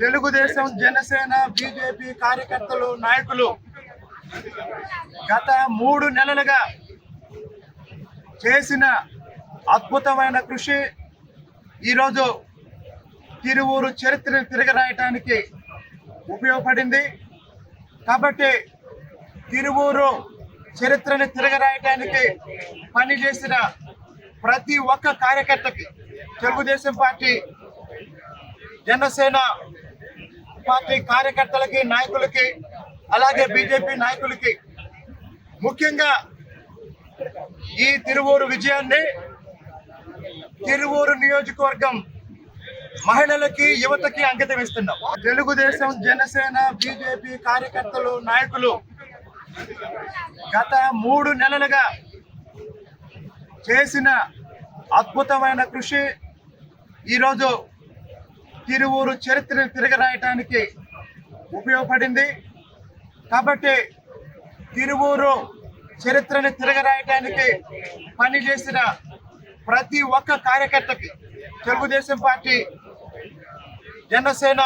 Telugu Desam Janasena BJP కార్యకర్తలు నాయకులు గత మూడు నెలలుగా చేసిన అద్భుతమైన కృషి ఈరోజు తిరువూరు చరిత్రను తిరగరాయటానికి ఉపయోగపడింది. కాబట్టి తిరువూరు చరిత్రని తిరగరాయటానికి పనిచేసిన ప్రతి ఒక్క కార్యకర్తకి తెలుగుదేశం పార్టీ జనసేన పార్టీ కార్యకర్తలకి నాయకులకి అలాగే బీజేపీ నాయకులకి ముఖ్యంగా ఈ తిరువూరు విజయాన్ని తిరువూరు నియోజకవర్గం మహిళలకి యువతకి అంకితం ఇస్తున్నాం. తెలుగుదేశం జనసేన బీజేపీ కార్యకర్తలు నాయకులు గత మూడు నెలలుగా చేసిన అద్భుతమైన కృషి ఈరోజు తిరువూరు చరిత్రను తిరగరాయటానికి ఉపయోగపడింది. కాబట్టి తిరువూరు చరిత్రని తిరగరాయటానికి పనిచేసిన ప్రతి ఒక్క కార్యకర్తకి తెలుగుదేశం పార్టీ జనసేన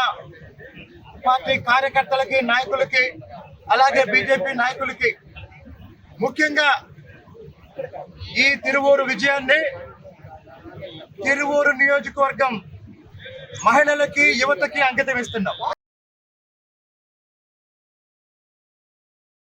పార్టీ కార్యకర్తలకి నాయకులకి అలాగే బీజేపీ నాయకులకి ముఖ్యంగా ఈ తిరువూరు విజయాన్ని తిరువూరు నియోజకవర్గం మహిళలకి యువతకి అంకితం ఇస్తున్నాం.